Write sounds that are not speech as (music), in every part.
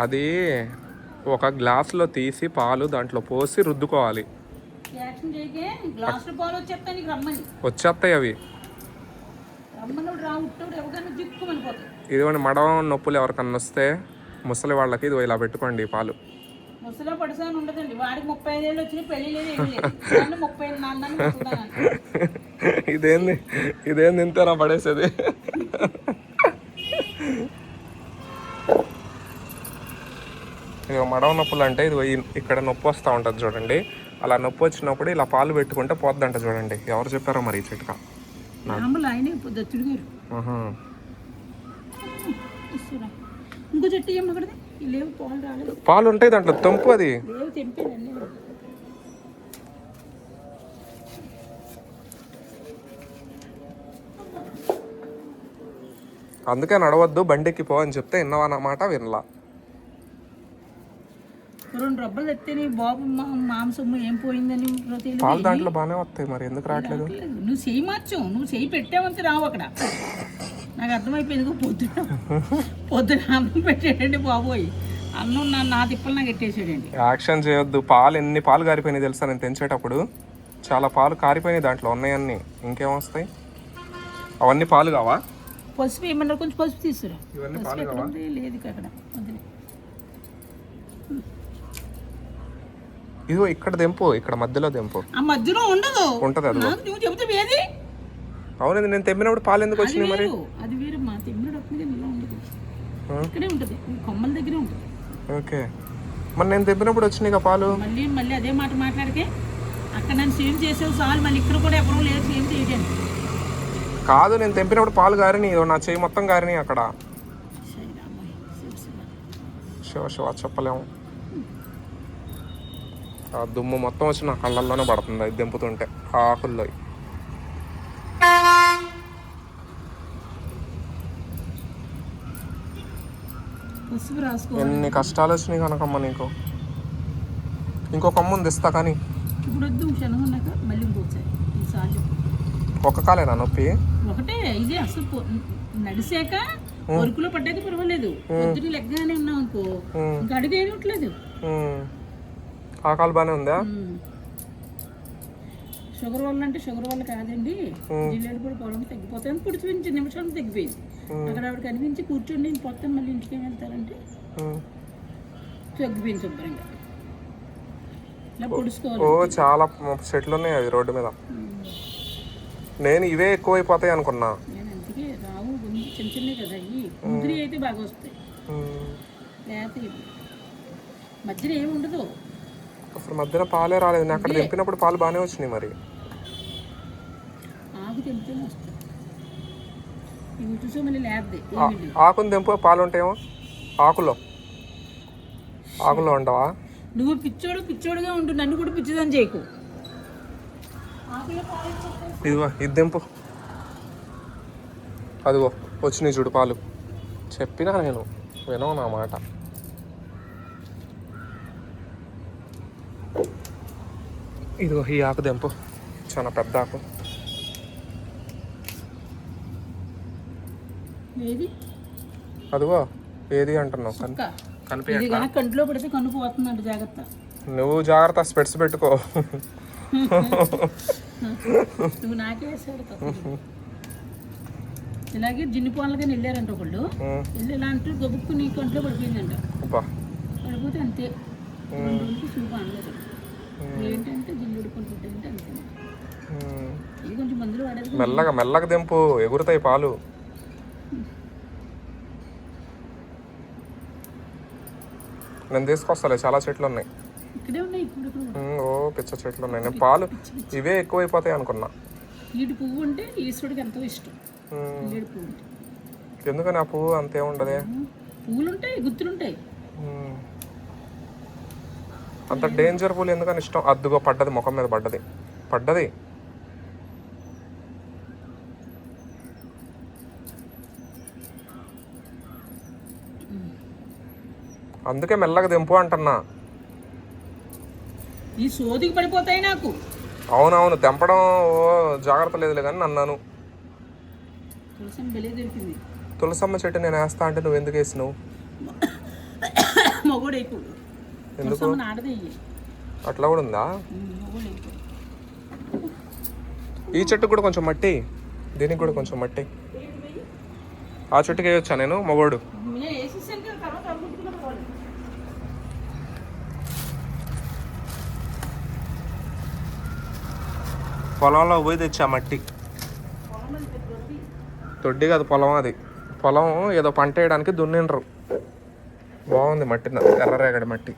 అది ఒక గ్లాసులో తీసి పాలు దాంట్లో పోసి రుద్దుకోవాలి. వచ్చేస్తాయి అవి. ఇదిగోండి మడవ నొప్పులు ఎవరికన్నా వస్తే ముసలి వాళ్ళకి ఇది ఇలా పెట్టుకోండి పాలు. ముసలో పడిసాని ఉండదండి వాడికి ముప్పై ఐదేళ్ళు వచ్చినాయి పెళ్ళి లేదు ఏమీ లేదు. నన్ను ముప్పై ఐదు నాన్న ముసలుదానంట. (laughs) ఇదేంది? ఇదేంది ఇంతేనా పడేసేది? ఇక మడవ నొప్పులు అంటే ఇది ఇక్కడ నొప్పి వస్తూ ఉంటుంది చూడండి. అలా నొప్పి వచ్చినప్పుడు ఇలా పాలు పెట్టుకుంటే పోద్దంట చూడండి. ఎవరు చెప్పారో మరి ఈ చిట్కా? పాలు ఉంటాయి దాంట్లో తంపు అది. అందుకే నడవద్దు బండికి పో అని చెప్తే విన్నావా నా మాట? వినలా. రెండు రబ్బలు తెత్తేనే బాబు మా మాంసము ఏం పోయిందని. పాలు దాంట్లో బాగానే వస్తాయి మరి ఎందుకు రావట్లేదు. నువ్వు చెయ్యి మార్చావు నువ్వు చెయ్యి పెట్టావంతే రావు అక్కడ. నాకు అర్థమైపోయింది పొద్దున పొద్దున అన్నం పెట్టాడండి బాబోయ్. అన్నం నా నా తిప్పలు నాకు ఎట్టేసాడండి. యాక్షన్ చేయొద్దు. పాలు ఎన్ని పాలు కారిపోయినాయి తెలుసా నేను తెంచేటప్పుడు? చాలా పాలు కారిపోయినాయి దాంట్లో ఉన్నాయన్నీ ఇంకేం వస్తాయి? అవన్నీ పాలు కావా? పసుపు ఏమన్నారు కొంచెం పసుపు తీసుకురా. ఇవన్నీ లేదు అక్కడ వదిలే. ఇదిగో ఇక్కడ దెంపు ఇక్కడ మధ్యలో దెంపు ఆ మధ్యలో ఉండదు. ఉంటది అది నాకు నువ్వు చెబితే ఏది? అవునండి నేను తెమ్మినప్పుడు పాలు ఎందుకు వచ్చినాయి మరి? అది వేరు. మా ఇలా ఉండదు. ఇక్కడే ఉంటుంది. కొమ్మల దగ్గరే ఉంటుంది. ఓకే. మరి నేను తెమ్మినప్పుడు వచ్చినాయి కదా పాలు? మళ్ళీ మళ్ళీ అదే మాట మాట్లాడితే అక్కడ నన్ను సేవ్ చేసేవి చాలు. మళ్ళీ ఇక్కడ కూడా ఎవరూ లేదు సేవ్ చేయడానికి. కాదు నేను తెంపినప్పుడు పాలు గారిని నా చేయి మొత్తం గారిని అక్కడ. శివ శివ చెప్పలేము. ఆ దుమ్ము మొత్తం వచ్చి నా కళ్ళల్లోనే పడుతుంది అది దెంపుతుంటే ఆకుల్లో. ఎన్ని కష్టాలు వచ్చినాయి కనకమ్మ నీకు? ఇంకో కొమ్మ ఉంది ఇస్తా కానీ. ఒక్క కాలేనా నొప్పి? ఒకటే ఇది అసలు పో- నడిచాక వరకులో పడ్డాక పర్వాలేదు. పొద్దున లెగ్గానే ఉన్నాం అనుకో. ఉమ్. ఇంకా అడుగు వేయట్లేదు ఉమ్. ఆ కాలు బాగానే ఉందా షుగర్ వల్ల అంటే షుగర్ వల్ల కాదండి. జిల్లేడు కూడా పొలం తగ్గిపోతుంది పుడిచి నుంచి నిమిషాలు తగ్గిపోయింది అక్కడ ఆవిడ కనిపించి కూర్చోండి పొత్తం మళ్ళీ ఇంటికి వెళ్తారంటే. తగ్గిపోయింది శుభ్రంగా. ఓ చాలా చెట్లు ఉన్నాయి అవి రోడ్డు మీద. నేను ఇవే ఎక్కువైపోతాయి అనుకున్నా. మధ్యలో ఏమి ఉండదు అసలు మధ్యన పాలే రాలేదు. నేను అక్కడ తెంపినప్పుడు పాలు బాగానే వచ్చినాయి మరి. ఆకుని తెంపు పాలు ఉంటాయేమో ఆకులో. ఆకులో ఉండవా? నువ్వు పిచ్చోడు పిచ్చోడుగా ఉండు. నన్ను కూడా పిచ్చిదని చేయకు. ఇదిగో ఇది తెంపు అదిగో వచ్చినాయి చూడు పాలు. చెప్పినా నేను వినవు నా మాట. ఇదిగో ఈ ఆకు తెంపు. చాలా పెద్ద ఆకు. అదిగో ఏది అంటున్నావు? కనిపి కంట్లో పడితే పోతుందంట జాగ్రత్త. నువ్వు జాగ్రత్త స్పెట్స్ పెట్టుకో. నువ్వు నాకే. ఇలాగే జిన్ని పోన్లకని వెళ్ళారంట ఒకళ్ళు. వెళ్ళి ఇలా అంటూ గబుక్కు నీ కంట్లో పడిపోయిందంట. పడిపోతే అంతే. చూపు అనలేదు ఏంటంటే అంతే. ఇది కొంచెం మందులు మెల్లగా మెల్లగా తెంపు ఎగురుతాయి పాలు. నేను తీసుకొస్తాలే చాలా చెట్లు ఉన్నాయి. ఓ పిచ్చ చెట్లు ఉన్నాయి. నేను పాలు ఇవే ఎక్కువైపోతాయి అనుకున్నా. ఈడు పువ్వు అంటే ఈశ్వరుడికి ఎంతో ఇష్టం. ఉమ్, ఈడు పువ్వు. అంటే ఎందుకని ఆ పువ్వు అంతే ఉండదే? పువ్వులు ఉంటాయి గుత్తులుంటాయి. ఉమ్. అంత డేంజర్ పూలు ఎందుకని ఇష్టం? అద్దుగో పడ్డది ముఖం మీద పడ్డది. పడ్డది? అందుకే మెల్లగా దింపు అంటున్నా. ఈ సోదికి పడిపోతాయి నాకు. అవునవును తెంపడం జాగ్రత్త లేదులే కానీ దొరికింది తులసమ్మ చెట్టు నేను వేస్తా అంటే నువ్వు ఎందుకు వేసినావు? (coughs) ఎందుకు? అట్లా కూడా ఉందా? ఈ చెట్టుకు కూడా కొంచెం మట్టి. దీనికి కూడా కొంచెం మట్టి. ఆ చెట్టుకి వేయొచ్చా నేను? మగోడు. పొలంలో పోయి తెచ్చా మట్టి. తొడ్డి కాదు పొలం అది. పొలం ఏదో పంట వేయడానికి దున్నిండ్రు. బాగుంది మట్టి నా- ఎర్రరేగడి మట్టి.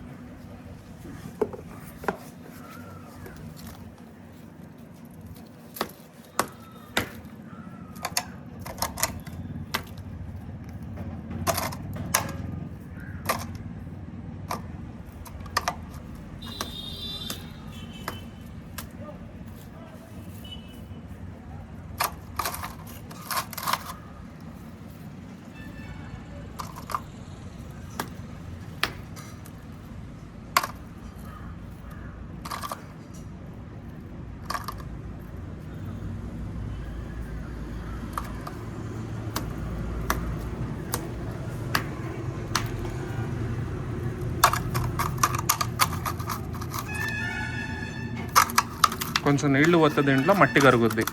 కొంచెం నీళ్ళు వస్తే దీంట్లో మట్టి కరుగుద్ది.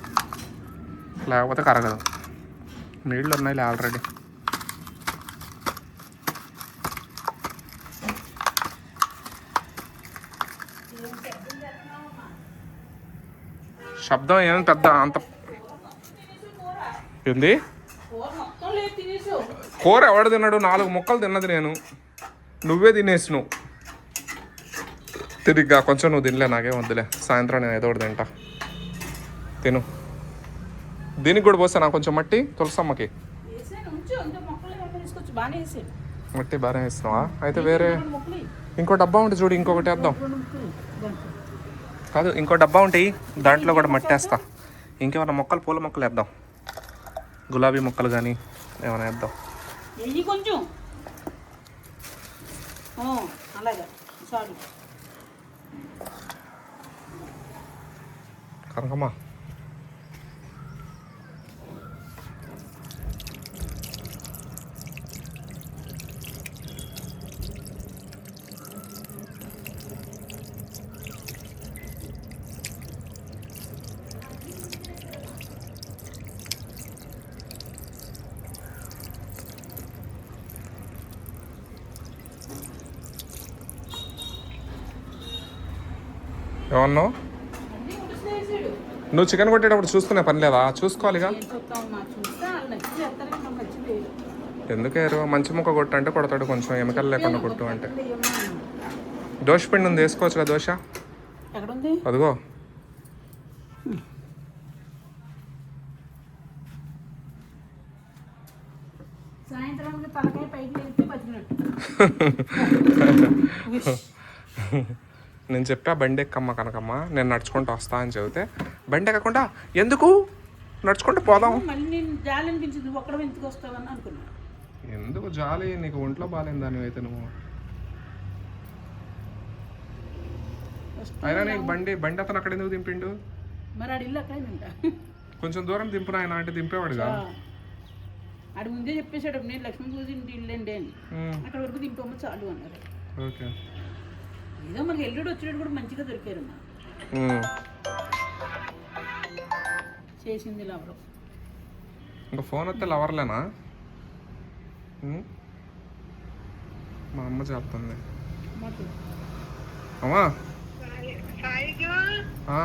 లేకపోతే కరగదు. నీళ్ళు ఉన్నాయి ఆల్రెడీ శబ్దం ఏం పెద్ద అంత ఏంది? కూర ఎవడు తిన్నాడు? నాలుగు ముక్కలు తిన్నది నేను. నువ్వే తినేసినావు. తిరిగ్గా కొంచెం నువ్వు తినలే నాకేం వద్దులే. సాయంత్రం నేను ఏదో ఒకటి తింటా. తిను. దీనికి కూడా పోసా నాకు కొంచెం మట్టి? తులసమ్మకి. మట్టి బాగానే వేస్తున్నావా? అయితే వేరే. ఇంకో డబ్బా ఉంటుంది చూడు ఇంకొకటి వేద్దాం. కాదు ఇంకో డబ్బా ఉంటాయి దాంట్లో కూడా మట్టి వేస్తా. ఇంకేమైనా మొక్కలు పూల మొక్కలు వేద్దాం. గులాబీ మొక్కలు కానీ ఏమైనా వేద్దాం. కొంచెం. ఆ, అలాగే చాలు కనకమ్మ ఏమన్నావు అన్నీ ఉడిసేసాడు నువ్వు చికెన్ కొట్టేటప్పుడు చూసుకునే పని లేదా? చూసుకోవాలిగా. ఎందుకేరు మంచి ముక్క కొట్టు అంటే కొడతాడు కొంచెం ఎమకలు లేకుండా కొట్టు అంటే దోశ పిండి ఉంది వేసుకోవచ్చు కదా దోశ? అదిగో. తలకాయ పైకి (laughs) ఉష్. నేను చెప్పా బండి ఎక్కమ్మ కనకమ్మ నేను నడుచుకుంటూ వస్తా అని చెబితే బండి ఎక్కకుండా ఎందుకు? నడుచుకుంటూ పోదాం. మళ్ళీ నేను జాలి అనిపించింది నువ్వు ఒక్కడ ఎందుకు వస్తావని అనుకున్నా. ఎందుకు జాలి? నీకు ఒంట్లో బాగాలేదు దాని అయితే నువ్వు. అయినా నీకు బండి బండి అతను అక్కడ ఎందుకు దింపిండు? మరి ఆడి ఇల్లు కొంచెం దూరం దింపున ఆయన అంటే దింపేవాడుగా? ఆడు ముందే చెప్పేశాడు నేను లక్ష్మీ పూజ ఇంటి ఇల్లు అండి అని. అక్కడ వరకు దింపమ్మ చాలు అన్నారు. ఓకే. ఏదో మనకి ఎల్లుడు వచ్చినట్టు కూడా మంచిగా దొరికారు మా. చేసింది లవరు. ఇంకా ఫోన్ వస్తే లవర్లేనా? మా అమ్మ చేస్తుంది. అమ్మా.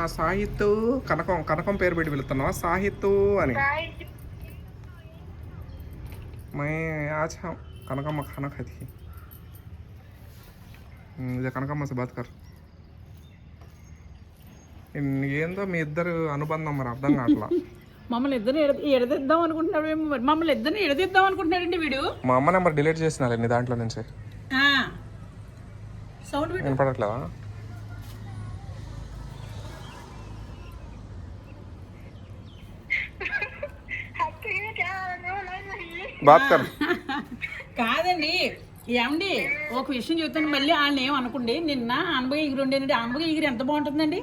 సాహిత్ కనకం కనకం పేరు పెట్టి పిలుస్తున్నావా? సాహిత్ అని. మై ఆచ. కనకమ్మ కనకది. కనకమ్మ సుభాత్కర్ ఏందో మీ ఇద్దరు అనుబంధం మరి అర్థం కావట్లా? మమ్మల్ని ఇద్దరు ఎడదిద్దాం అనుకుంటున్నాడు ఏమో మమ్మల్ని ఇద్దరిని ఎడదిద్దాం అనుకుంటున్నాడండి వీడు. మా అమ్మ నెంబర్ డిలీట్ చేసినాలే నీ దాంట్లో నుంచి. సౌండ్ వినపడట్లేదా? (laughs) (laughs) కాదండి. ఏమండి ఒక విషయం చెప్తాను. మళ్ళీ వాళ్ళని ఏం అనుకోండి నిన్న అనబోయి ఎగురు ఉండేనండి అనబోయి ఎగురు ఎంత బాగుంటుందండి?